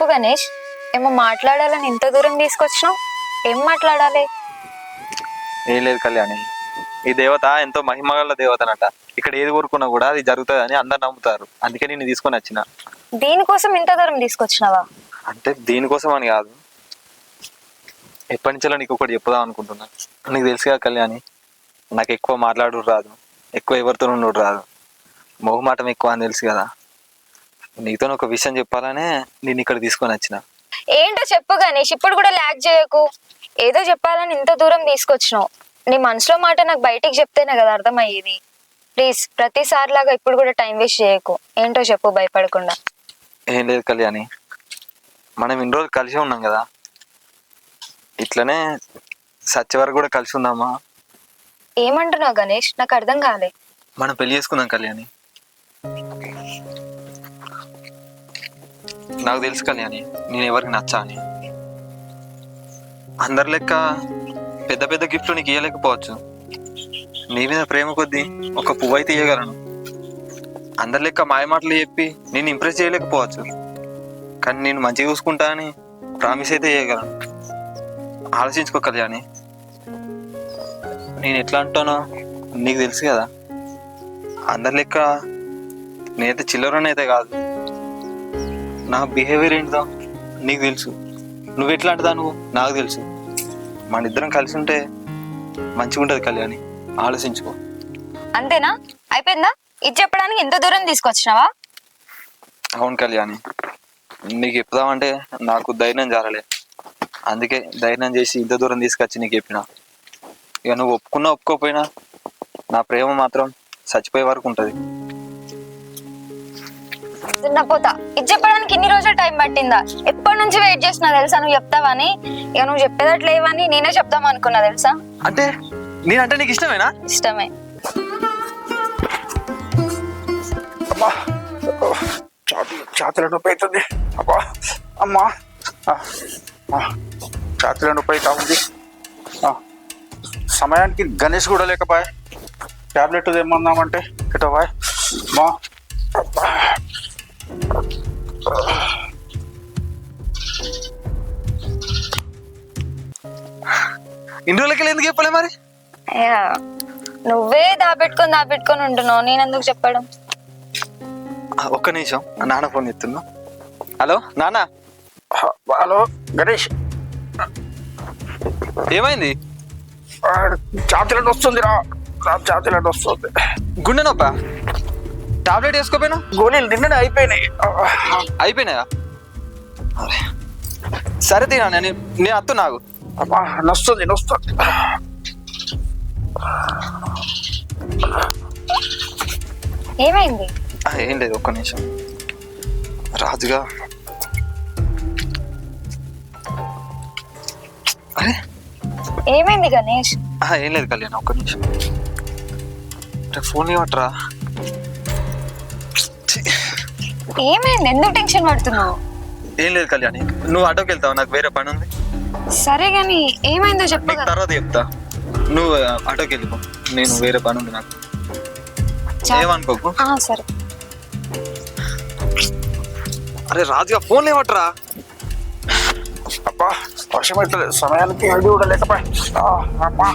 చెప్పు గణేష్. ఏమో మాట్లాడాలని ఇంత దూరం తీసుకొచ్చినావు. ఏం మాట్లాడాలి? ఏం లేదు కళ్యాణి. ఈ దేవత ఎంతో మహిమగల దేవతనట. ఇక్కడ ఏది కోరుకున్నా కూడా అది జరుగుతుంది అని అందరు నమ్ముతారు. అందుకే నేను తీసుకొని వచ్చిన. దీనికోసం ఇంత దూరం తీసుకొచ్చినావా? అంటే దీనికోసం అని కాదు. ఎప్పటి నుంచో నీకు ఒకటి చెప్పుదాం అనుకుంటున్నా. నీకు తెలుసుగా కళ్యాణి నాకు ఎక్కువ మాట్లాడు రాదు. ఎక్కువ ఎవరితో ఉండడు రాదు. మొహమాటం ఎక్కువ అని తెలుసు కదా. నీతో ఒక విషయం చెప్పాలనే నేను ఇక్కడ తీసుకొని వచ్చిన. ఏంటో చెప్పు గణేష్ ఇప్పుడు కూడా ల్యాక్ చేయకు. ఏదో చెప్పాలని ఇంత దూరం తీసుకొచ్చినావు. నీ మనసులో మాట నాకు బయటికి చెప్తేనే కదా అర్థమయ్యేది. ప్లీజ్ ప్రతిసారి లాగా ఇప్పుడు కూడా టైం వేస్ట్ చేయకు. ఏంటో చెప్పు భయపడకుండా. ఏం లేదు కళ్యాణి. మనం ఇన్ని రోజులు కలిసి ఉన్నాం కదా. ఇట్లనే సత్య వరకు కూడా కలిసి ఉందామా? ఏమంటున్నావు గణేష్? నాకు అర్థం కాలే. మనం పెళ్ళి చేసుకుందాం కళ్యాణి. నాకు తెలుసు కళ్యాణి నేను ఎవరికి నచ్చా అని. అందరి లెక్క పెద్ద పెద్ద గిఫ్ట్లు నీకు ఇవ్వలేకపోవచ్చు నీ మీద ప్రేమ కొద్దీ ఒక పువ్వు అయితే ఇవ్వగలను అందరి లెక్క మాయ మాటలు చెప్పి నేను ఇంప్రెస్ చేయలేకపోవచ్చు. కానీ నేను మంచిగా చూసుకుంటా అని ప్రామిస్ అయితే చేయగలను ఆలోచించుకో కళ్యాణి. నేను ఎట్లా అంటానో నీకు తెలుసు కదా. అందరి లెక్క నేనైతే చిల్లరనైతే కాదు. నా బిహేవియర్ ఏంటిదో నీకు తెలుసు. నువ్వు ఎట్లాంటిదా నువ్వు నాకు తెలుసు. మన ఇద్దరం కలిసి ఉంటే మంచిగా ఉంటుంది కళ్యాణి. ఆలోచించుకో. అంతేనా? అయిపోయిందా? ఇది చెప్పడానికి ఇంత దూరం తీసుకొచ్చినావా? అవును కళ్యాణి. నీకు చెప్దామంటే నాకు ధైర్యం జారలే. అందుకే ధైర్యం చేసి ఇంత దూరం తీసుకొచ్చి నీకు చెప్పిన. ఇక నువ్వు ఒప్పుకున్నా ఒప్పుకోపోయినా నా ప్రేమ మాత్రం చచ్చిపోయే వరకు ఉంటుంది. పోతా ఇది చెప్పడానికి ఇన్ని రోజులు టైం పట్టిందా? ఎప్పటి నుంచి వెయిట్ చేస్తున్నా తెలుసా? నువ్వు చెప్తావని ఇక నువ్వు చెప్పేదట్లేవని నేనే చెప్దాం అనుకున్నా తెలుసా? అంటే? నేనంటే నీకు ఇష్టమేనా? ఇష్టమే. అమ్మా. ఛాతీలో నొప్పి అవుతుంది. అబ్బా. అమ్మా. ఆ, ఆ, ఛాతీలో నొప్పి అవుతా ఉంది. ఆ, సమయానికి గణేష్ కూడా లేకపోయా? ట్యాబ్లెట్ తెమ్మందామంటే ఎటో బాయ్. మా అబ్బా. ఇన్ని రోజులకి ఎందుకు చెప్పలే మరి? అయ్యా, నువ్వే దాపెట్టుకొని దాపెట్టుకొని ఉంటున్నావు. నేను ఎందుకు చెప్పడం ఒక్క నిమిషం. నాన్న ఫోన్ ఎత్తున్నా హలో నాన్న? హలో గణేష్. ఏమైంది? ఛాతీలో వస్తుంది రా ఛాతీలో వస్తుంది. గుండె నొప్ప? టాబ్లెట్ వేసుకోపోయినా? గోళీలు నిన్ననే అయిపోయినాయి. అయిపోయినాయా. సరే తినా నేను నేను అత్త నాకు నొస్తుంది నొస్తుంది. ఏమైంది? ఏం లేదు ఒక్క నిమిషం. రాజుగా అరే. ఏమైంది గణేష్? ఆ, ఏం లేదు కళ్యాణ్ ఒక్క నిమిషం. రే, ఫోన్ ఇవ్వట్రా? ఏమైంది ఎందుకు టెన్షన్ పడుతున్నావు? ఏం లేదు కళ్యాణి నువ్వు ఆటోకి వెళ్తావు? నాకు వేరే పని ఉంది. సరే గాని ఏమైందో చెప్పు నీకు తర్వాత చెప్తా. నువ్వు ఆటోకి వెళ్ళిపో. నేను వేరే పని ఉంది నాకు. ఏమనుకోకు? ఆ, సరే. అరే రాజుగా ఫోన్ ఇవ్వట్రా అబ్బా వర్షం పెట్టలేదు సమయానికి అడి కూడా లేకపోయా ఆ, అమ్మా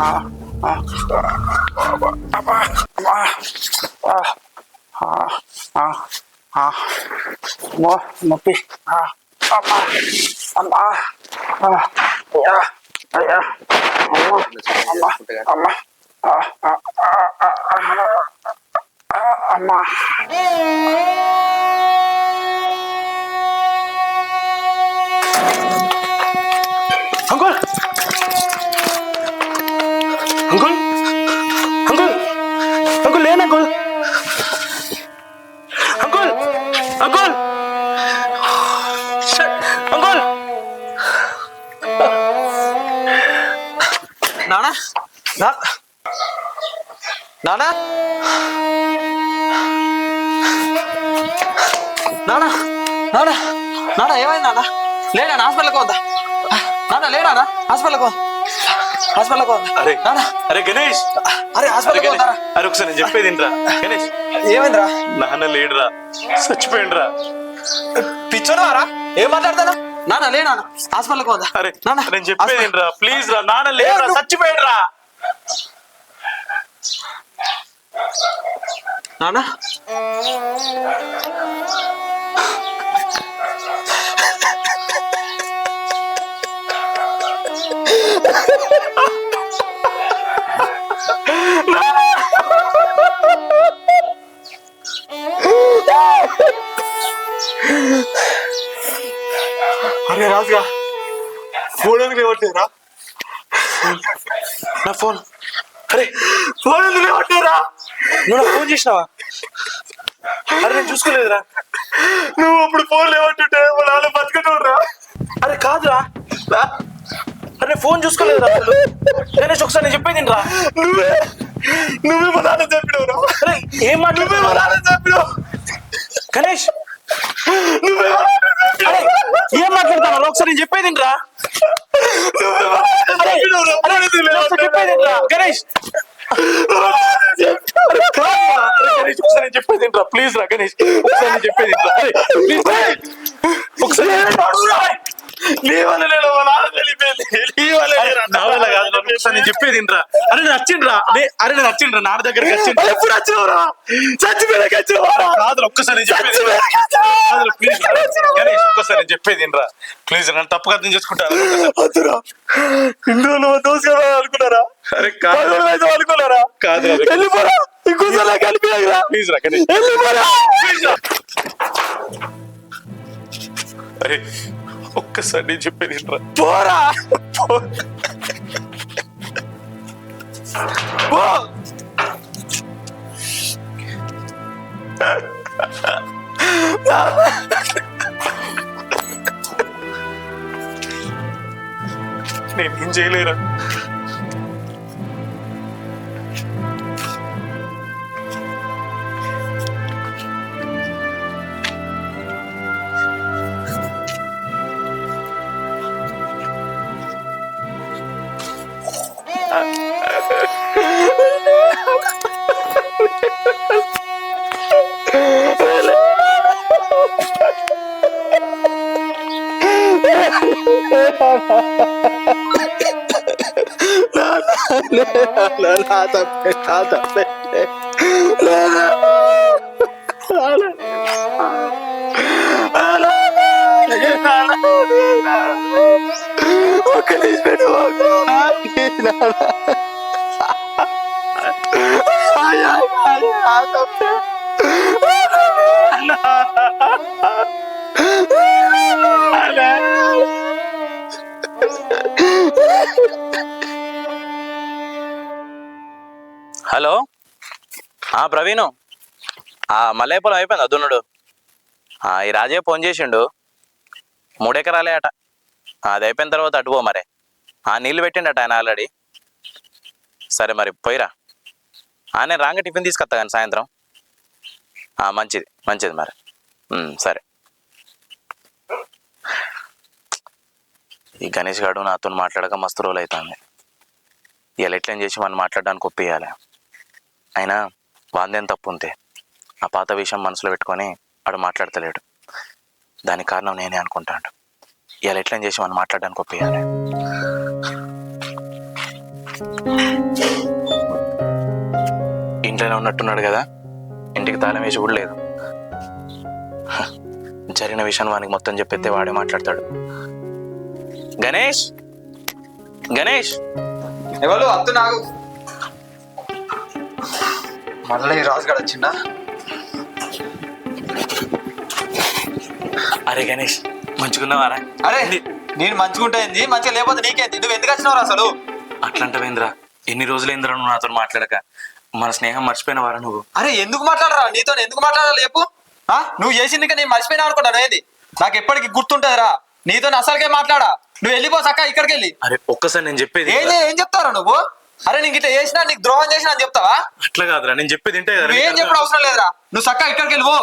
ఆ, ఆ, అబ్బా, అబ్బా, అమ్మా ఆ, ఆ, ఆ, ఆ. అమ్మో, నొప్పి ఆ, అమ్మా అమ్మా ఆ, అయ్యా అయ్యా అమ్మా అమ్మా అమ్మా ఆ, ఆ, ఆ, ఆ, ఆ, ఆ, అమ్మా అంకుల్ ఏమైంది నానా లేడా హాస్పిటల్కి వద్దా నానా లేడా హాస్పిటల్కి వద్దా హాస్పిటల్కి వద్దా అరే నానా అరే గణేష్. అరే హాస్పిటల్కి వద్దారా అరే ఒకసారి నేను చెప్పేది ఏంట్రా గణేష్. ఏమైందిరా? నాన్న లేడురా. చచ్చిపోయిండ్రా. పిచ్చోనవారా ఏం మాట్లాడతాను నాన్న లే నాన్న హాస్పిటల్కి పోదా? అరే నాన్న నేను చెప్పేది రా ప్లీజ్ రా నాన్న లేరా చచ్చిపోయాడు రా నాన్న? అరే రాజుగా ఫోన్ ఎందుకు లేవట్లేదురా? నా ఫోన్. అరే ఫోన్ ఎందుకు లేవట్లేదురా? నువ్వు ఫోన్ చేసినావా? అరే నేను చూసుకోలేదురా. నువ్వు అప్పుడు ఫోన్ లేవట్టుంటే మా నాన్న రా అరే కాదురా. అరే ఫోన్ చూసుకోలేదురా అసలు. గణేష్ ఒకసారి నేను చెప్పేది రా నువ్వే నువ్వే మా నాన్న చెప్పినవురా. అరే ఏం మాట్లాడుతున్నావు మా నాన్న చెప్పినావు. గణేష్! నువ్వే చెప్పినావు. అరే, ఏం మాట్లాడుతున్నావు ఒకసారి నేను చెప్పేది రా చెప్పేది రా గణేష్! ఒకసారి చెప్పేది ప్లీజ్ రా గణేష్ ఒకసారి చెప్పేది ప్లీజ్. ఒకసారి నీ వల్ల నేను మా నాన్న వెళ్ళిపోయింది నీ వల్ల నా వల్ల కాదు రా. ఒకసారి నేను చెప్పేది రా అరే నేను వచ్చిండ్రా. నే- అరే నేను వచ్చిండ్రా. నాన్న దగ్గరికి వచ్చిండ్రా. ఎప్పుడు వచ్చినవరా? చచ్చిపోయాక వచ్చినవరా కాదు ఒక్కసారి చెప్పేది ప్లీజ్. గణేష్ ఒక్కసారి చెప్పేది రా ప్లీజ్ నన్ను తప్పుగా అర్థం చేసుకుంటారా? వద్దురా. ఇందులో దోశ అనుకున్నారా? అరే కాదు. అనుకున్నారా? కాదు వెళ్ళిపోరా. ఇంకోసారి కలిపిరా ప్లీజ్ రా గణేష్. వెళ్ళిపోరా. అరే ఒక్కసారి నేను చెప్పేది పోరా! నేనేం చేయలేరా? Father, Father, Okay, it's been a long time. Praveen. ఆ మల్లయ్యపురం అయిపోయింది అదునుడు ఆ ఈ రాజయ్య ఫోన్ చేసిండు. మూడెకరాలే అట. అది అయిపోయిన తర్వాత అటు పో మరి. ఆ నీళ్ళు పెట్టిండట ఆయన ఆల్రెడీ. సరే మరి పోయిరా. ఆ నేను రాంగ టిఫిన్ తీసుకొస్తా కానీ సాయంత్రం. ఆ మంచిది మంచిది మరి. సరే. ఈ గణేష్ గారు నాతో మాట్లాడక మస్తు రోజులు అవుతుంది ఇలా ఎట్లా చేసి మనం మాట్లాడడానికి ఒప్పియాలి అయినా వాందేం తప్పు ఉంటే ఆ పాత విషయం మనసులో పెట్టుకొని ఆడు మాట్లాడతలేడు. దానికి కారణం నేనే అనుకుంటాడు. ఇలా ఎట్లా చేసి మనం మాట్లాడడానికి ఒప్పియాలి ఇంట్లోనే ఉన్నట్టున్నాడు కదా ఇంటికి తాళం వేసి కూడా లేదు. జరిగిన విషయం వానికి మొత్తం చెప్పేస్తే వాడే మాట్లాడతాడు. గణేష్! గణేష్! ఎవరు? అత్తు నాకు మళ్ళీ రాజుగాడు వచ్చిండా? అరే గణేష్ మంచుకున్నావారా అరే నేను మంచిగా ఉంటాయింది మంచిగా లేకపోతే నీకేంది? నువ్వు ఎందుకు వచ్చినావు అసలు? అట్లంటవేంద్రా? ఎన్ని రోజులైందిరా నువ్వు నాతో మాట్లాడక? మన స్నేహం మర్చిపోయినవారా నువ్వు? అరే ఎందుకు మాట్లాడరా? నీతో ఎందుకు మాట్లాడాలి ఆ? నువ్వు చేసింది నేను మర్చిపోయినా అనుకుంటాను ఏది? నాకు ఎప్పటికి గుర్తుంటదిరా. నీతో అసలుకే మాట్లాడా? నువ్వు వెళ్ళిపో చక్క ఇక్కడికి వెళ్ళి అరే ఒక్కసారి నేను చెప్పేది ఏం చెప్తారా నువ్వు? అరే నీకు ఇట్లా చేసినా నీకు ద్రోహం చేసినా అని చెప్తావా? అట్లా కాదురా నేను చెప్పేది నువ్వు ఏం చెప్పడం అవసరం లేదురా. నువ్వు చక్క ఇక్కడికి వెళ్ళిపో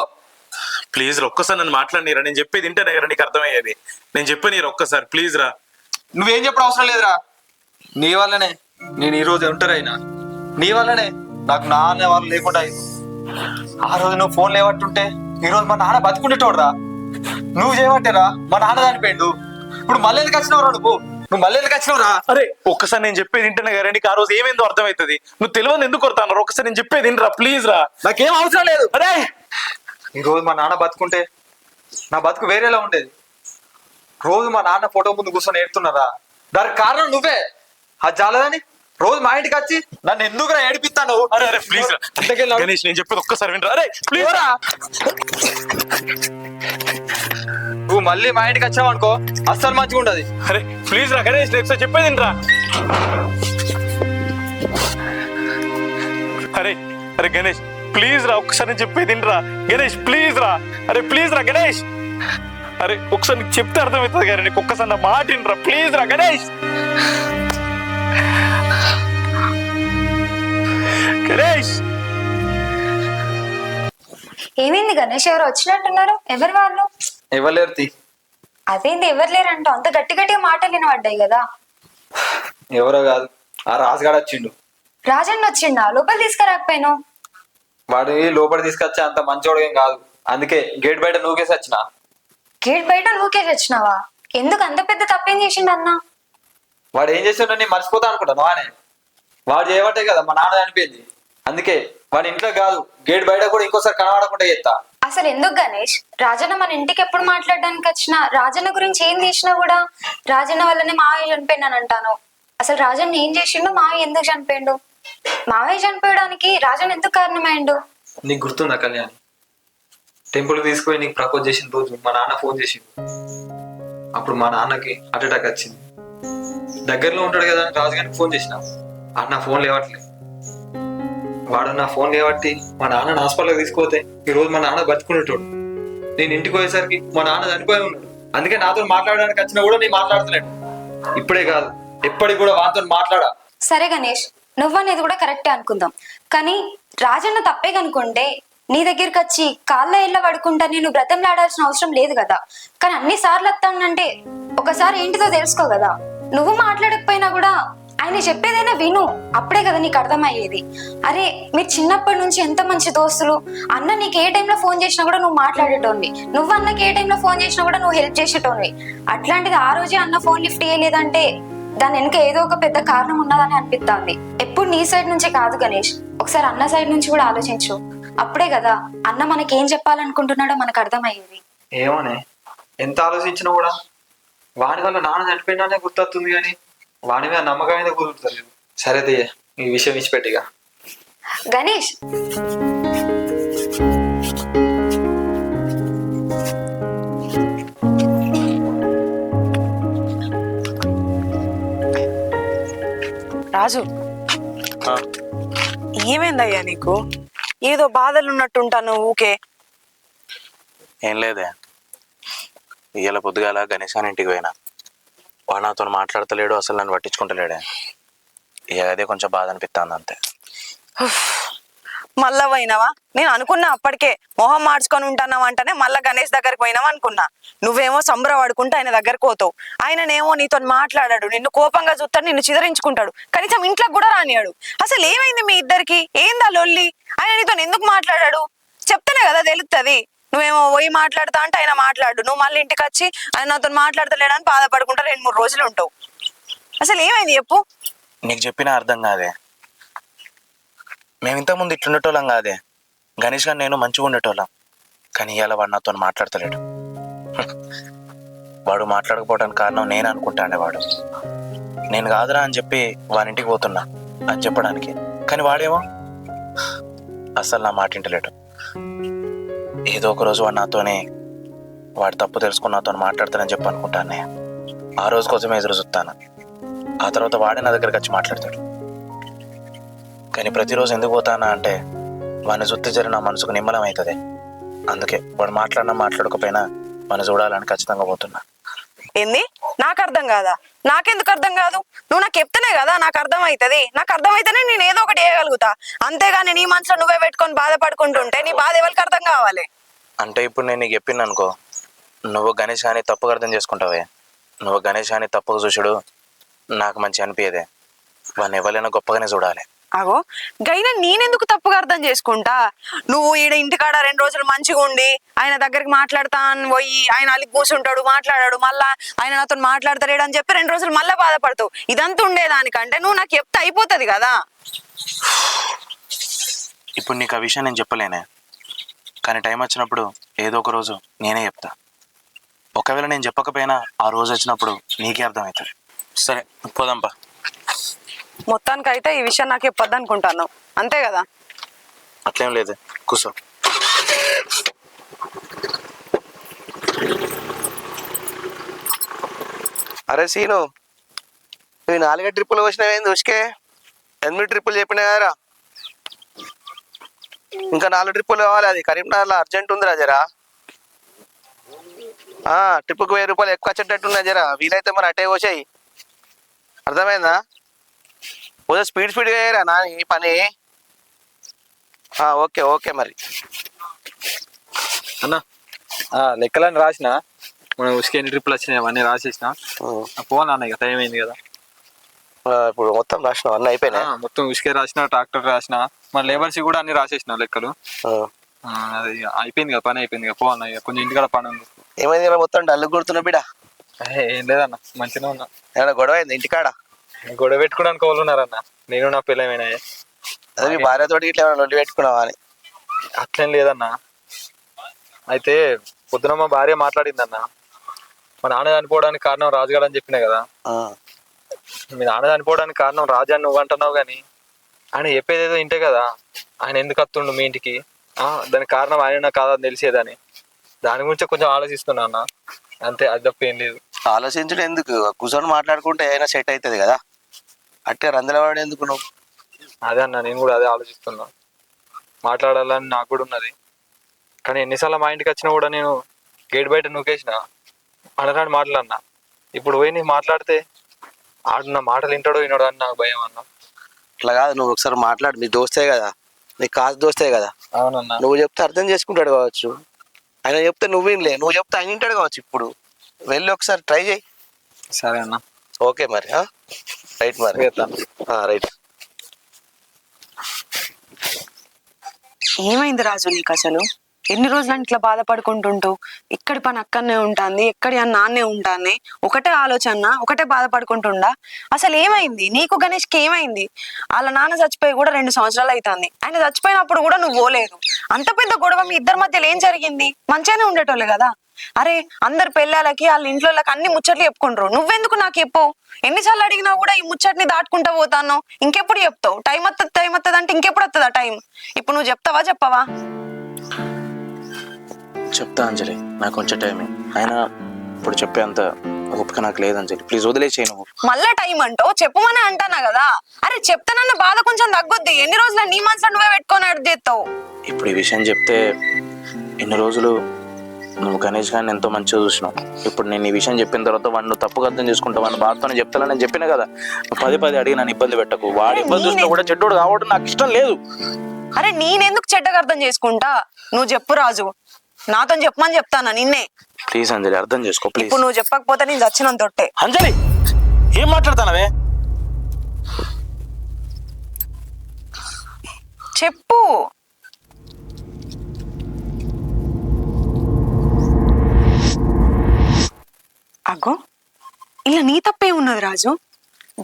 ప్లీజ్ రా ఒక్కసారి నన్ను మాట్లాడినరా నేను చెప్పేది వింటేనే కదా నీకు అర్థమయ్యేది. నేను చెప్పనీరా ఒక్కసారి ప్లీజ్ రా. నువ్వేం చెప్పడం అవసరం లేదురా. నీ వల్లనే నేను ఈ రోజు ఒంటరైనా నీ వల్లనే నాకు నాన్న వాళ్ళు లేకుండా అయింది. ఆ రోజు నువ్వు ఫోన్ లేవట్టుంటే ఈ రోజు మా నాన్న బతుకుండేటోడు రా నువ్వు చేయబట్టేరా మా నాన్న చనిపోయిండు. ఇప్పుడు మళ్ళీ ఎందుకు వచ్చినవరా నువ్వు? నువ్వు మళ్ళీ ఎందుకు వచ్చినవరా? అరే ఒక్కసారి నేను చెప్పేది వింటేనే కదా నీకు ఆ రోజు ఏమైందో అర్థమవుతుంది. నువ్వు తెలియదు ఎందుకు కొడతాను ఒక్కసారి నేను చెప్పేది వినరా ప్లీజ్ రా. నాకేం అవసరం లేదు. అరే! ఈ రోజు మా నాన్న బతుకుంటే నా బతుకు వేరేలా ఉండేది. రోజు మా నాన్న ఫోటో ముందు కూర్చొని ఏడుతున్నారా? దానికి కారణం నువ్వే. అది చాలదని రోజు మా ఇంటికి వచ్చి నన్ను ఎందుకురా ఏడిపిస్తాను అరే అరే ప్లీజ్ రా. గణేష్ నేను చెప్పేది ఒక్కసారి వినరా. అరే ప్లీజ్ రా. నువ్వు మళ్ళీ మా ఇంటికి వచ్చావు అనుకో అస్సలు మంచిగా ఉండదు. అరే ప్లీజ్ రా గణేష్ ఒకసారి చెప్పేది వినరా? అరే అరే గణేష్ ప్లీజ్ రా ఒక్కసారి నేను చెప్పేది గణేష్ ప్లీజ్ రా. అరే ప్లీజ్ రా గణేష్. అరే ఒకసారి నీకు చెప్తే అర్థమవుతుంది కానీ నీకు ఒక్కసారి నా మాట వినరా? ప్లీజ్ రా గణేష్. గణేష్. ఏమైంది గణేష్? ఎవరు వచ్చినట్టున్నారు? ఎవరు వాళ్ళు? ఇవ్వలేరు తీ. అదేంది ఎవరు లేరంటావు అంత గట్టి గట్టిగా మాటలు వినబడ్డాయి కదా. ఎవరో కాదు. ఆ రాజుగాడు వచ్చిండు. రాజన్న వచ్చిండా? లోపల తీసుకురాకపోయాను? వాడు లోపల తీసుకొచ్చే అంత మంచోడు ఏం కాదు. అందుకే గేట్ బయట నూకేసి వచ్చిన. గేట్ బయట నువ్వుకేసి వచ్చినావా? ఎందుకు అంత పెద్ద తప్పేం చేసిండు అన్న? వాడు ఏం చేసాడో నేను మర్చిపోతా అనుకుంటాను వానే. వాడు చేయబట్టే కదా మా నాన్న చనిపోయింది. అందుకే వాడి ఇంట్లో కాదు. గేట్ బయట కూడా ఇంకోసారి కనబడకుండా చేస్తా. అసలు ఎందుకు గణేష్? రాజన్న మన ఇంటికి ఎప్పుడు మాట్లాడడానికి వచ్చిన రాజన్న గురించి ఏం తీసినా కూడా రాజన్న వల్లనే మావయ్య చనిపోయినాను అంటాను. అసలు రాజన్న ఏం చేసిండు? మావయ్య ఎందుకు చనిపోయిండు? మావయ్య చనిపోయడానికి రాజన్న ఎందుకు కారణమైండు? నీకు గుర్తుందా కళ్యాణ్? టెంపుల్ తీసుకుపోయి నీకు ప్రపోజ్ చేసిన రోజు మా నాన్న ఫోన్ చేసిండు. అప్పుడు మా నాన్నకి హార్ట్ అటాక్ వచ్చింది. దగ్గరలో ఉంటాడు కదా అని రాజుగారికి ఫోన్ చేసిన. అన్న ఫోన్ లేవట్లేదు వాడు నా ఫోన్ కాబట్టి మా నాన్న హాస్పిటల్కి తీసుకుపోతే ఈ రోజు మా నాన్న బతుకునేటోడు. నేను ఇంటికి పోయేసరికి మా నాన్న చనిపోయి ఉన్నాడు. అందుకే నాతో మాట్లాడడానికి వచ్చినా కూడా నేను మాట్లాడతలేను. ఇప్పుడే కాదు ఎప్పటికి కూడా వాటితో మాట్లాడా. సరే గణేష్ నువ్వనేది కూడా కరెక్టే అనుకుందాం. కానీ రాజన్న తప్పే కనుకుంటే నీ దగ్గరికి వచ్చి కాళ్ళ ఇళ్ళ పడుకుంటా నేను బ్రతంలాడాల్సిన అవసరం లేదు కదా. కానీ అన్ని సార్లు వస్తానంటే ఒకసారి ఏంటిదో తెలుసుకో కదా. నువ్వు మాట్లాడకపోయినా కూడా ఆయన చెప్పేదైనా విను. అప్పుడే కదా నీకు అర్థమయ్యేది. అరే మీరు చిన్నప్పటి నుంచి ఎంత మంచి దోస్తులు? అన్న నీకు ఏ టైంలో ఫోన్ చేసినా కూడా నువ్వు మాట్లాడేటోన్వి నువ్వు అన్నకి ఏ టైంలో ఫోన్ చేసినా కూడా నువ్వు హెల్ప్ చేసేటోన్వి అట్లాంటిది ఆ రోజే అన్న ఫోన్ లిఫ్ట్ చేయలేదంటే దాని వెనుక ఏదో ఒక పెద్ద కారణం ఉన్నదని అనిపిస్తుంది ఎప్పుడు నీ సైడ్ నుంచే కాదు గణేష్. ఒకసారి అన్న సైడ్ నుంచి కూడా ఆలోచించు. అప్పుడే కదా అన్న మనకి ఏం చెప్పాలనుకుంటున్నాడో మనకు అర్థమయ్యేది. ఏమోనే. ఎంత ఆలోచించినా కూడా వాడి వల్ల నాన్న చనిపోయినానే గుర్తొస్తుంది కానీ వాడి మీద నమ్మకం మీద కుదురుతుంది సరే తీయ ఈ విషయం ఇచ్చిపెట్టిగా గణేష్! రాజు. ఏమైందయ్యా నీకు? ఏదో బాధలు ఉన్నట్టుంటాను ఊకే. ఏం లేదే. ఇయ్యాల పొద్దుగాల గణేష్ అని ఇంటికి పోయినా. వాడు నాతో మాట్లాడతలేడు అసలు నన్ను పట్టించుకుంటలేడే. ఇక అదే కొంచెం బాధ అనిపిస్తుంది అంతే. మళ్ళా పోయినావా? నేను అనుకున్నా అప్పటికే మొహం మార్చుకొని ఉంటానావు అంటేనే మళ్ళా గణేష్ దగ్గరికి పోయినావు అనుకున్నా. నువ్వేమో సంబరపడుకుంటూ ఆయన దగ్గరకు పోతావు. ఆయననేమో నీతో మాట్లాడాడు నిన్ను కోపంగా చూస్తాడు నిన్ను చిదరించుకుంటాడు. కనీసం ఇంట్లోకి కూడా రానియాడు అసలు ఏమైంది మీ ఇద్దరికి? ఏందా లొల్లి? ఆయన నీతో ఎందుకు మాట్లాడాడు? చెప్తేనే కదా తెలుస్తుంది నువ్వేమో పోయి మాట్లాడుతా అంటే ఆయన మాట్లాడు. నువ్వు మళ్ళీ ఇంటికి వచ్చి ఆయన నాతో మాట్లాడతలేడని బాధపడుకుంటా రెండు మూడు రోజులు ఉంటావు. అసలు ఏమైంది చెప్పు? నీకు చెప్పిన అర్థం కాదే. మేము ఇంతకుముందు ఇట్లుండేటోళ్ళం కాదే. గణేష్ గారు నేను మంచిగా ఉండేటోళ్ళం. కానీ ఇవాళ వాడు నాతో మాట్లాడతలేడు. వాడు మాట్లాడకపోవడానికి కారణం నేను అనుకుంటానే వాడు. నేను కాదురా అని చెప్పి వాని ఇంటికి పోతున్నా అని చెప్పడానికి. కానీ వాడేమో అసలు నా మాట వింటలేడు. ఏదో ఒక రోజు వాడు నాతోనే వాడు తప్పు తెలుసుకుని నాతో మాట్లాడతానని చెప్పి అనుకుంటానే. ఆ రోజు కోసం ఎదురు చూస్తాను. ఆ తర్వాత వాడే నా దగ్గరికి వచ్చి మాట్లాడతాడు. కానీ ప్రతిరోజు ఎందుకు పోతానా అంటే వాడిని చూస్తే జరిగిన నా మనసుకు నిమ్మలం అవుతుంది. అందుకే వాడు మాట్లాడినా మాట్లాడకపోయినా మన చూడాలని ఖచ్చితంగా పోతున్నా. ఏంది? నాకు అర్థం కాదా? నాకెందుకు అర్థం కాదు? నువ్వు నాకు చెప్తేనే కదా నాకు అర్థం అవుతుంది. నాకు అర్థమైతేనే నేను ఏదో ఒకటి చేయగలుగుతా. అంతేగాని నీ మనసులో నువ్వే పెట్టుకొని బాధపడుకుంటుంటే నీ బాధ ఎవరికి అర్థం కావాలి? అంటే ఇప్పుడు నేను నీకు చెప్పింది అనుకో. నువ్వు గణేష్ అని తప్పుగా అర్థం చేసుకుంటావే. నువ్వు గణేష్ అని తప్పుగా చూసుడు నాకు మంచి అనిపించదే వాడిని ఎవరైనా గొప్పగానే చూడాలి. అగో గైనా నేనెందుకు తప్పుగా అర్థం చేసుకుంటా? నువ్వు ఈడ ఇంటికాడ రెండు రోజులు మంచిగా ఉండి ఆయన దగ్గరికి మాట్లాడతా అని పోయి ఆయన అలిగి కూర్చుంటాడు మాట్లాడాడు మళ్ళా ఆయన నాతో మాట్లాడతాడు అని చెప్పి రెండు రోజులు మళ్ళా బాధపడతావు. ఇదంతా ఉండేదానికంటే నువ్వు నాకు చెప్తే అయిపోతుంది కదా. ఇప్పుడు నీకు ఆ విషయం నేను చెప్పలేనే. కానీ టైం వచ్చినప్పుడు ఏదో ఒక రోజు నేనే చెప్తా. ఒకవేళ నేను చెప్పకపోయినా ఆ రోజు వచ్చినప్పుడు నీకే అర్థమవుతుంది సరే పోదాంపా మొత్తానికైతే ఈ విషయం నాకు చెప్పొద్దు అనుకుంటాను అంతే కదా? అట్లేం లేదు కూర్చో అరే సీను నువ్వు నాలుగే ట్రిప్పులు వచ్చినావేంది ఉసుకే ఎనిమిది ట్రిప్పులు చెప్పినా కదరా ఇంకా నాలుగు ట్రిప్పులు కావాలి అది. కరీంనగర్లో అర్జెంట్ ఉందిరా జరా. ఆ, ట్రిప్పుకు వెయ్యి రూపాయలు ఎక్కువ వచ్చేటట్టున్నా జరా. వీలైతే మరి అటే వచ్చాయి అర్థమైందా? పోతే స్పీడ్ స్పీడ్గా చేయరా నా ఈ పని. ఓకే ఓకే మరి. అన్న లెక్కలన్నీ రాసిన? మనం ఉసుకే ఎన్ని ట్రిప్పులు వచ్చినాయి అవన్నీ రాసేసిన? పోనా అన్న ఇక టైం అయింది కదా. ఇప్పుడు మొత్తం రాసినావు? అన్నీ అయిపోయినాయి? మొత్తం ఉసుకే రాసిన ట్రాక్టర్ రాసిన మన లేబర్స్ కూడా అన్ని రాసేసిన లెక్కలు. అది అయిపోయింది కదా పని అయిపోయింది కదా పో అన్న ఇక కొంచెం ఇంటికాడ పని ఉంది. ఏమైంది ఇలా మొత్తం డల్లు కొడుతున్నా బిడా? ఏ, లేదన్న మంచిగా ఉన్నా. ఏమైనా గొడవ అయింది ఇంటికాడ గొడవ పెట్టుకోవడానికి వాళ్ళు ఉన్నారన్న? నేను నా పిల్లమైనా? అదే మీ భార్యతోటి ఇట్లా ఏమైనా లొల్లి పెట్టుకున్నావా అని. అట్లేం లేదన్న. అయితే పొద్దున మా భార్య మాట్లాడిందన్న. మా నాన్న చనిపోవడానికి కారణం రాజుగాడు అని చెప్పినా కదా. మీ నాన్న చనిపోవడానికి కారణం రాజా అని నువ్వు అంటున్నావు కానీ ఆయన చెప్పేది ఏదో ఇంటే కదా? ఆయన ఎందుకు వస్తుండు మీ ఇంటికి? ఆ, దానికి కారణం ఆయన కాదని తెలిసేదని దాని గురించి కొంచెం ఆలోచిస్తున్నా అన్న అంతే అది తప్ప ఏం లేదు. ఆలోచించడం ఎందుకు? కూర్చొని మాట్లాడుకుంటే ఏదైనా సెట్ అవుతుంది కదా? అట్టే రందలవాడు ఎందుకు నువ్వు? అదే అన్న నేను కూడా అదే ఆలోచిస్తున్నా. మాట్లాడాలని నాకు కూడా ఉన్నది. కానీ ఎన్నిసార్లు మా ఇంటికి వచ్చినా కూడా నేను గేట్ బయట నూకేసిన. అనరాని మాటలు అన్నా. ఇప్పుడు పోయి నేను మాట్లాడితే ఆడు నా మాటలు వింటాడో వినడో అని నాకు భయం అన్న. అట్లా కాదు నువ్వు ఒకసారి మాట్లాడు. నీ దోస్తే కదా. నీ కాసు దోస్తే కదా. అవునన్నా. నువ్వు చెప్తే అర్థం చేసుకుంటాడు కావచ్చు. ఆయన చెప్తే నువ్వు వినలే. నువ్వు చెప్తే ఆయన వింటాడు కావచ్చు ఇప్పుడు. వెళ్ళి ఒకసారి ట్రై చేయి. సరే అన్న. ఓకే మరి రైట్ మరి. రైట్. ఏమైంది రాజు నీకు అసలు? ఎన్ని రోజులు ఇట్లా బాధపడుకుంటుంటూ ఇక్కడి పని అక్కడనే ఉంటుంది ఎక్కడి అన్న నాన్నే ఉంటానే ఒకటే ఆలోచన ఒకటే బాధపడుకుంటుండా? అసలు ఏమైంది? నీకు గణేష్కి ఏమైంది? వాళ్ళ నాన్న చచ్చిపోయి కూడా రెండు సంవత్సరాలు అవుతుంది ఆయన చచ్చిపోయినప్పుడు కూడా నువ్వు పోలేదు. అంత పెద్ద గొడవ మీ ఇద్దరి మధ్యలో ఏం జరిగింది? మంచిగానే ఉండేటోళ్ళు కదా? అరే అందరు పెళ్ళాలకి వాళ్ళ ఇంట్లో అన్ని ముచ్చట్లు చెప్పుకుంటారు. నువ్వెందుకు నాకు చెప్పు? ఎన్నిసార్లు అడిగినా కూడా ఈ ముచ్చట్ని దాటుకుంటా పోతాను? ఇంకెప్పుడు చెప్తావు? టైం వస్తుంది టైం వస్తుంది అంటే ఇంకెప్పుడు వస్తుందా టైం? ఇప్పుడు నువ్వు చెప్తావా చెప్పవా? చెప్తా అంజలి నాకు కొంచెం టైం అయినా ఇప్పుడు చెప్పేంత ఓపిక నాకు లేదు అంజలి. ప్లీజ్ వదిలేసేయి నువ్వు. మళ్ళా టైం అంటావు? చెప్పమని అంటానా కదా? అరే చెప్తానన్న బాధ కొంచెం తగ్గొద్ది. ఎన్ని రోజులు నీ మనసులో నువ్వే పెట్టుకొని అడ్డు చేస్తావు ఇప్పుడు ఈ విషయం చెప్తే ఇన్ని రోజులు నువ్వు గణేష్ గారిని ఎంతో మంచిగా చూసినావు. ఇప్పుడు నేను ఈ విషయం చెప్పిన తర్వాత వాడిని నువ్వు తప్పుగా అర్థం చేసుకుంటావు. వాడిని బాధతో చెప్తానని నేను చెప్పిన కదా. పది పది అడిగి నన్ను ఇబ్బంది పెట్టకు. వాడు ఇబ్బంది చూసినా కూడా చెడ్డోడు కావడం నాకు ఇష్టం లేదు. అరే నేనెందుకు చెడ్డగా అర్థం చేసుకుంటా? నువ్వు చెప్పు రాజు. నాతో చెప్పమని చెప్తానా నిన్నే? ప్లీజ్ అంజలి అర్థం చేసుకో ప్లీజ్. ఇప్పుడు నువ్వు చెప్పకపోతే నేను చచ్చినంత తొట్టే. అంజలి ఏం మాట్లాడతానవే చెప్పు. అగ్గో ఇలా నీ తప్పే ఉన్నది రాజు?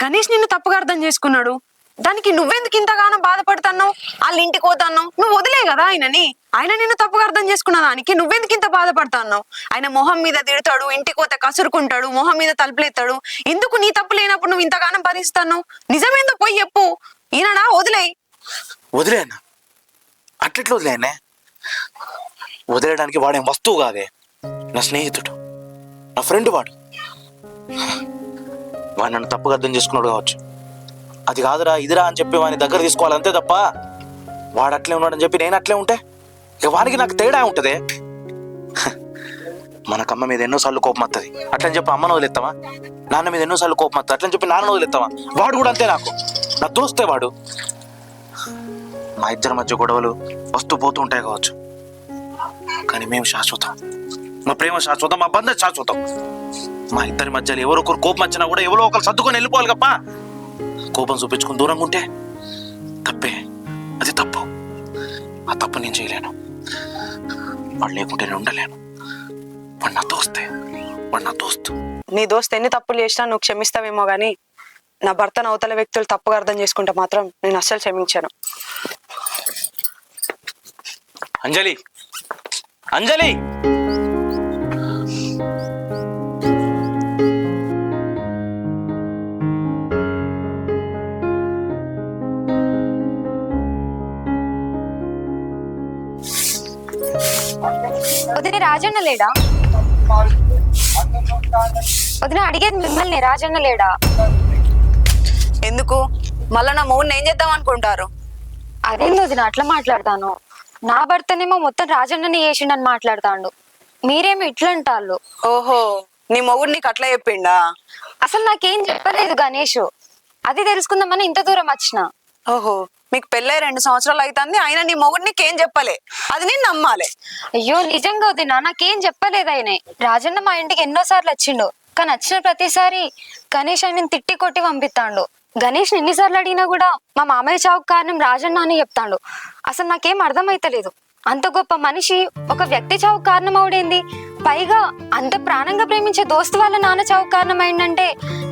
గణేష్ నిన్ను తప్పుగా అర్థం చేసుకున్నాడు. దానికి నువ్వెందుకు ఇంతగానో బాధపడుతున్నావు? వాళ్ళ ఇంటికి పోతాన్నావు? నువ్వు వదిలే కదా ఆయనని? ఆయన నిన్ను తప్పుగా అర్థం చేసుకున్న దానికి నువ్వెందుకు ఇంత బాధపడుతున్నావు? ఆయన మొహం మీద తిడతాడు ఇంటికి పోతే కసురుకుంటాడు మొహం మీద తలుపులేస్తాడు ఎందుకు నీ తప్పు లేనప్పుడు నువ్వు ఇంతగానం భరిస్తాను నిజమేందో పోయి చెప్పు. ఈయనడా? వదిలే వదిలేనా అట్లెట్లు వదిలేనే వదిలేయడానికి వాడేం వస్తువు కాదే. నా స్నేహితుడు. నా ఫ్రెండ్ వాడు. వాడు నన్ను తప్పుగా అర్థం చేసుకున్నాడు కావచ్చు. అది కాదురా ఇదిరా అని చెప్పి వాని దగ్గర తీసుకోవాలి అంతే తప్ప వాడు అట్లే ఉన్నాడని చెప్పి నేను అట్లే ఉంటే? వానికి నాకు తేడా ఉంటదే? మనకమ్మ మీద ఎన్నోసార్లు కోపం వస్తుంది అట్లని చెప్పి అమ్మను వదిలేస్తావా నాన్న మీద ఎన్నోసార్లు కోపం వస్తుంది అట్లని చెప్పి నాన్న వదిలేస్తావా వాడు కూడా అంతే నాకు. నా దోస్తే వాడు. మా ఇద్దరి మధ్య గొడవలు వస్తూ పోతూ ఉంటాయి కావచ్చు. కానీ మేము శాశ్వతం. మా ప్రేమ శాశ్వతం మా బంధం శాశ్వతం. మా ఇద్దరి మధ్యలో ఎవరో ఒకరు కోపం వచ్చినా కూడా ఎవరో ఒకరు సర్దుకొని వెళ్ళిపోవాలి కప్ప. కోపం చూపించుకుని దూరంగా ఉంటే తప్పే. అది తప్పు. ఆ తప్పు నేను చేయలేను. వాడు లేకుంటే నేను ఉండలేను. వాడు నా దోస్తే. వాడు నా దోస్తు. నీ దోస్త్ ఎన్ని తప్పులు చేసినా నువ్వు క్షమిస్తావేమో గానీ నా భర్తను అవతల వ్యక్తులు తప్పుగా అర్థం చేసుకుంటే మాత్రం నేను అస్సలు క్షమించాను. అంజలి! అంజలి! లేడా? వదిన అడిగేది మిమ్మల్ని రాజన్న లేడా? ఎందుకు? మళ్ళా నా మౌన్ ఏం చేద్దాం అనుకుంటారు? అదేంది వదిన అట్లా మాట్లాడతాను. నా భర్తనేమో మొత్తం రాజన్నని చేసిండని మాట్లాడతాండు. మీరేమో ఇట్లా అంటాళ్ళు ఓహో నీ మొగుడు నీకు అట్లా చెప్పిండా? అసలు నాకేం చెప్పలేదు గణేష్. అది తెలుసుకుందామని ఇంత దూరం వచ్చిన. ఓహో మీకు పెళ్ళై రెండు సంవత్సరాలు అవుతుంది ఆయన నీ మొగుడు నీకేం చెప్పలే? అది నేను నమ్మాలి. అయ్యో నిజంగా వదినా నాకేం చెప్పలేదు ఆయన. రాజన్న మా ఇంటికి ఎన్నో సార్లు వచ్చిండు. కానీ వచ్చిన ప్రతిసారి గణేష్ ఆయన తిట్టి కొట్టి పంపిస్తాండు. గణేష్ ఎన్నిసార్లు అడిగినా కూడా మా మామయ్య చావుకు కారణం రాజన్న అని చెప్తాండు. అసలు నాకేం అర్థమైతలేదు. అంత గొప్ప మనిషి ఒక వ్యక్తి చావు కారణమవుడేంది? పైగా అంత ప్రాణంగా ప్రేమించే దోస్తు వాళ్ళ నాన్న చావు కారణం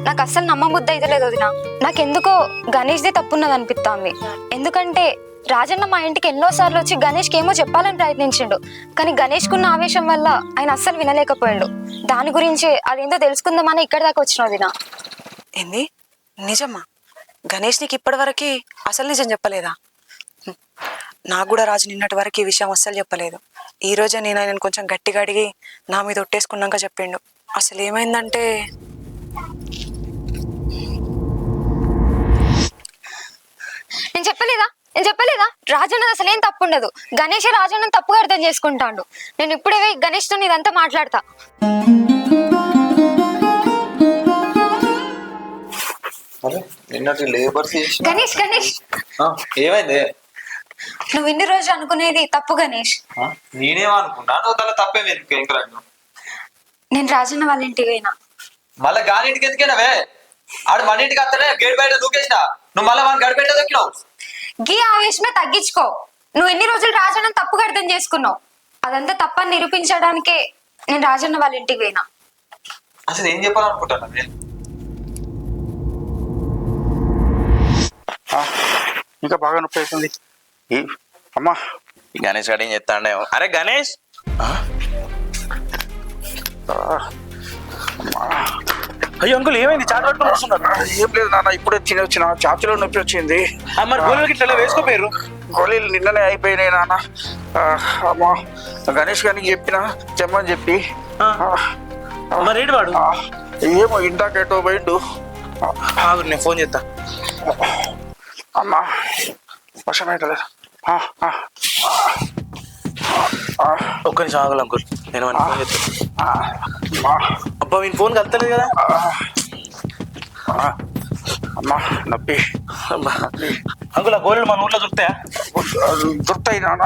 నాకు అస్సలు నమ్మబుద్ధి అయితే లేదు వదిన. నాకెందుకో గణేష్దే తప్పున్నది అనిపిస్తోంది ఎందుకంటే రాజన్న మా ఇంటికి ఎన్నో సార్లు వచ్చి గణేష్కి ఏమో చెప్పాలని ప్రయత్నించిండు. కానీ గణేష్కున్న ఆవేశం వల్ల ఆయన అస్సలు వినలేకపోయాడు. దాని గురించి అదేందో తెలుసుకుందామని ఇక్కడి దాకా వచ్చిన వదిన. ఏంది? నిజమా? గణేష్ నీకు ఇప్పటి వరకు అసలు నిజం చెప్పలేదా? నాకు కూడా రాజు నిన్నటి వరకు ఈ విషయం అస్సలు చెప్పలేదు. ఈ రోజే నేను ఆయన కొంచెం గట్టిగా అడిగి నా మీద ఒట్టేసుకున్నాక చెప్పిండు. అసలు ఏమైందంటే నేను చెప్పలేదా? నేను చెప్పలేదా? రాజన్న అసలు ఏం తప్పు ఉండదు గణేష్ రాజన్న తప్పుగా అర్థం చేసుకుంటాడు. నేను ఇప్పుడే గణేష్తో ఇదంతా మాట్లాడతా. నిన్నటి గణేష్ గణేష్. ఏమైంది? నువ్వు ఇన్ని రోజులు అనుకునేది తప్పు గణేష్. ఆ? నేనేమనుకున్నా నువ్వు తప్పే నేను రాజన్న వాళ్ళ ఇంటికి పోయినా. మళ్ళా గాని ఇంటికి ఎందుకేనవే ఆడు మన ఇంటికి వస్తేనే గేట్ బయట దూకేసిన. నువ్వు మళ్ళీ మన గడిపెట్ట దొక్కినావు. గీ ఆవేశమే తగ్గించుకో. నువ్వు ఎన్ని రోజులు రాజన్న తప్పుగా అర్థం చేసుకున్నావు. అదంతా తప్పని నిరూపించడానికే నేను రాజన్న వాళ్ళ ఇంటికి పోయినా. అసలు ఏం చెప్పాలనుకుంటాను నేను? ఇంకా బాగా నొప్పి అవుతుంది. ఈ అమ్మా. ఈ గణేష్ గారు ఏం చెప్తాడేమో అరే గణేష్! ఆ? అయ్యో అంకుల్ ఏమైంది? చాట్ పట్టుకొని వస్తున్నారు ఏం లేదు నాన్న ఇప్పుడే తిని వచ్చిన ఛాతీలో నొప్పి వచ్చింది. మరి గోళీలకి ఇట్లా వేసుకోపోయారు? గోళీలు నిన్ననే అయిపోయినాయి నాన్న. ఆ, అమ్మా గణేష్ గారికి చెప్పిన తెమ్మని చెప్పి. వాడు? ఏమో ఆ, ఆగు, నేను ఫోన్ చేస్తా. అమ్మా వర్షం ఆ, ఒక్క నిమిషం ఆగలు అంకుల్. నేను వాడిని ఫోన్ అబ్బా వీని ఫోన్ కలుతలేదు కదా. అమ్మా నొప్పి. అంకుల్ ఆ గోళీలు మన ఊర్లో దొరుకుతాయా? దొరుకుతాయి నాన్న.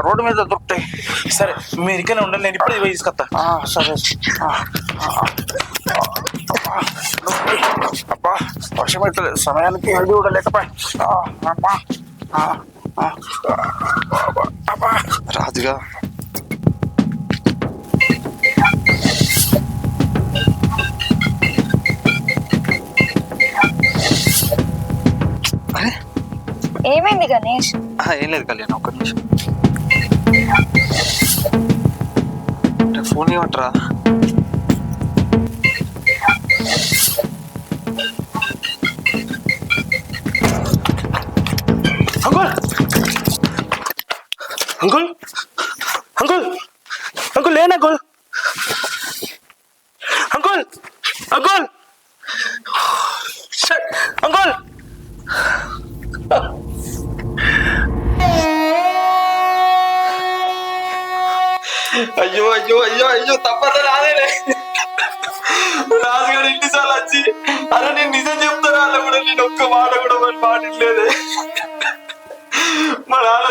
రోడ్డు మీద దొరుకుతాయి. సరే మీరు ఇక్కడనే ఉండండి నేను ఇప్పుడే పోయి తీసుకొస్తా. సరే. అబ్బా, వర్షం అవుతలేదు సమయానికి అది కూడా లేకపోయి. అమ్మా. అరే. ఏమైంది గణేష్? ఏం లేదు కళ్యాణ్ ఒక్క నిమిషం. ఫోన్ ఇవ్వట్రా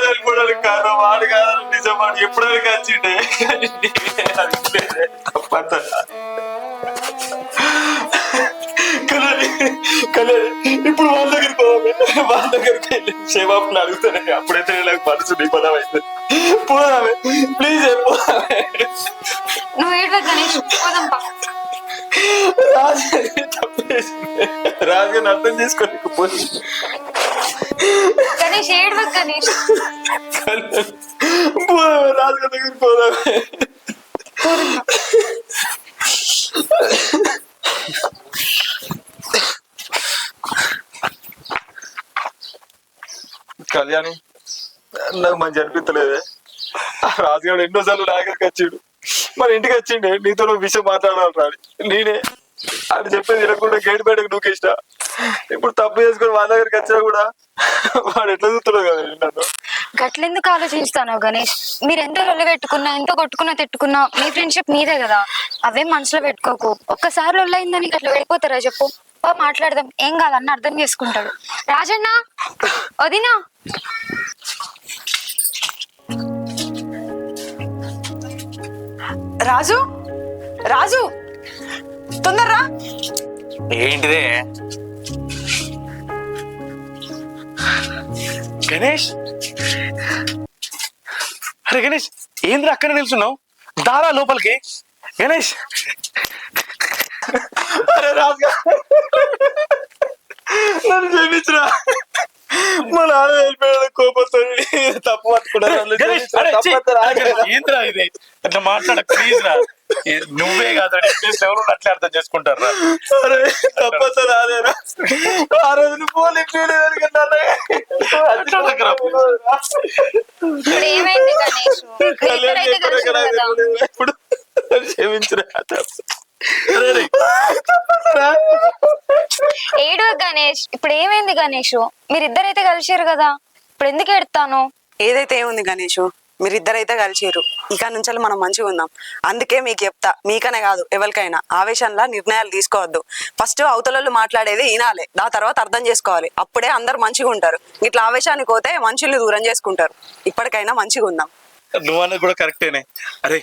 చనిపోవడానికి కారణం వాడు కాదు నిజం వాడు ఎప్పుడైనా వచ్చిండే కానీ ఇప్పుడు వాళ్ళ దగ్గరికి పోవాలి వాళ్ళ దగ్గరికి వెళ్ళి క్షేమాపణ అడుగుతానే. అప్పుడైతే నాకు మనసు నిపదం అయితే పోదామే. ప్లీజ్ పోదామే. నువ్వు ఏడు గణేష్? పోదాం పా. రాజు తప్పు చేసింది రాజుగారిని అర్థం చేసుకోలేకపోతే గణేష్ ఏడు గణేష్. రాజుగారి దగ్గరికి కళ్యాణి నాకు మంచి అనిపించలేదే ఆ రాజుగారు ఎన్నోసార్లు నా దగ్గరికి వచ్చిండు. మన ఇంటికి వచ్చిండే. నీతో విషయం మాట్లాడాలి రాడు నేనే అని చెప్పేది వినకుండా గేట్ బయటకు నూకేసిన ఇప్పుడు తప్పు చేసుకుని వాళ్ళ దగ్గరికి వచ్చినా కూడా వాడు ఎట్లా చూస్తున్నావు కదా నన్ను? గట్లెందుకు ఆలోచిస్తాను గణేష్? మీరు ఎంత రొల్లు పెట్టుకున్నా ఎంత కొట్టుకున్నా తిట్టుకున్నా మీ ఫ్రెండ్షిప్ మీదే కదా. అవేం మనసులో పెట్టుకోకు. ఒక్కసారి రొల్లు అయిందని అట్లా వెళ్ళిపోతారా చెప్పు? బా మాట్లాడదాం. ఏం కాదన్న అర్థం చేసుకుంటాడు. రాజన్న! వదినా! రాజు! రాజు! తొందరరా. ఏంటిదే? గణేష్? అరే గణేష్ ఏంద్ర అక్కడ నిల్చున్నావు? దారా లోపలికి. గణేష్? అరే రాజుగా నన్ను క్షమించరా. మా నాన్న కోపంతో తప్పు ఏంద్రా ఇది? అట్లా మాట్లాడ ప్లీజ్ రా. నువ్వే కాదు ఎవరు అట్లా అర్థం చేసుకుంటారు రా. తప్పత ఆ రోజు నువ్వు ఫోన్ ఇప్పుడు క్షమించరా. ఏడు గణేష్ ఇప్పుడు ఏమైంది గణేష్? మీరిద్దరైతే కలిసారు కదా? ఇప్పుడు ఎందుకు ఎడతాను ఏదైతే ఏముంది గణేష్ మీరిద్దరైతే కలిసిరు ఇక నుంచి మనం మంచిగా ఉందాం. అందుకే మీకు చెప్తా మీకనే కాదు ఎవరికైనా ఆవేశంలో నిర్ణయాలు తీసుకోవద్దు. ఫస్ట్ అవతలలో మాట్లాడేది వినాలి దాని తర్వాత అర్థం చేసుకోవాలి. అప్పుడే అందరు మంచిగా ఉంటారు. ఇట్లా ఆవేశానికి పోతే మనుషుల్ని దూరం చేసుకుంటారు. ఇప్పటికైనా మంచిగా ఉందాం. నువ్వు అన్నది కూడా కరెక్టేనే. అరే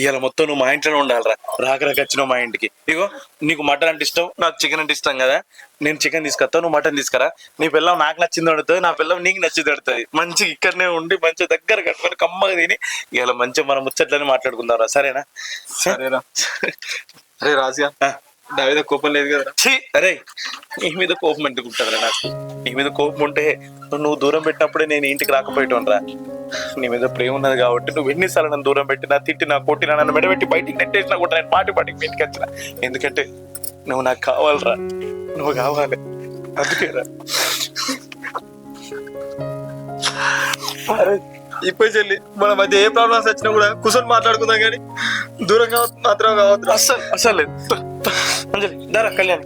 ఇవాళ మొత్తం నువ్వు మా ఇంట్లోనే ఉండాలిరా. రాక రాక వచ్చినావు మా ఇంటికి. ఇగో నీకు మటన్ అంటే ఇష్టం నాకు చికెన్ అంటే ఇష్టం కదా. నేను చికెన్ తీసుకొస్తావు నువ్వు మటన్ తీసుకురా. నీ పిల్లం నాకు నచ్చింది పడుతుంది నా పిల్లం నీకు నచ్చింది పడుతుంది మంచిగా ఇక్కడనే ఉండి మంచిగా దగ్గర కట్టుకొని కమ్మగా తిని ఇవాళ మంచిగా మనం ముచ్చట్లని మాట్లాడుకుందాం సరేనా? సరేరా. అరే రాజుగా. నా మీద కోపం లేదు కదా అరే నీ మీద కోపం అంటుకుంటుందిరా నాకు? నీ మీద కోపం ఉంటే నువ్వు దూరం పెట్టినప్పుడే నేను ఇంటికి రాకపోయేటోనరా. నీ మీద ప్రేమ ఉన్నది కాబట్టి నువ్వు ఎన్నిసార్లు నన్ను దూరం పెట్టినా తిట్టినా కొట్టినా నన్ను మెడబెట్టి బయటికి నెట్టేసినా కూడా నేను పాటి పాటికి బయటికి వచ్చిన. ఎందుకంటే నువ్వు నాకు కావాలరా. నువ్వు కావాలి. అందుకేరా ఇప్పుడు చెల్లి మన మధ్య ఏ ప్రాబ్లమ్స్ వచ్చినా కూడా కూర్చొని మాట్లాడుకుందాం కానీ దూరంగా మాత్రం కావద్దు. అస్సలు అస్సలు లేదు. అంజలి దారా కళ్యాణ్.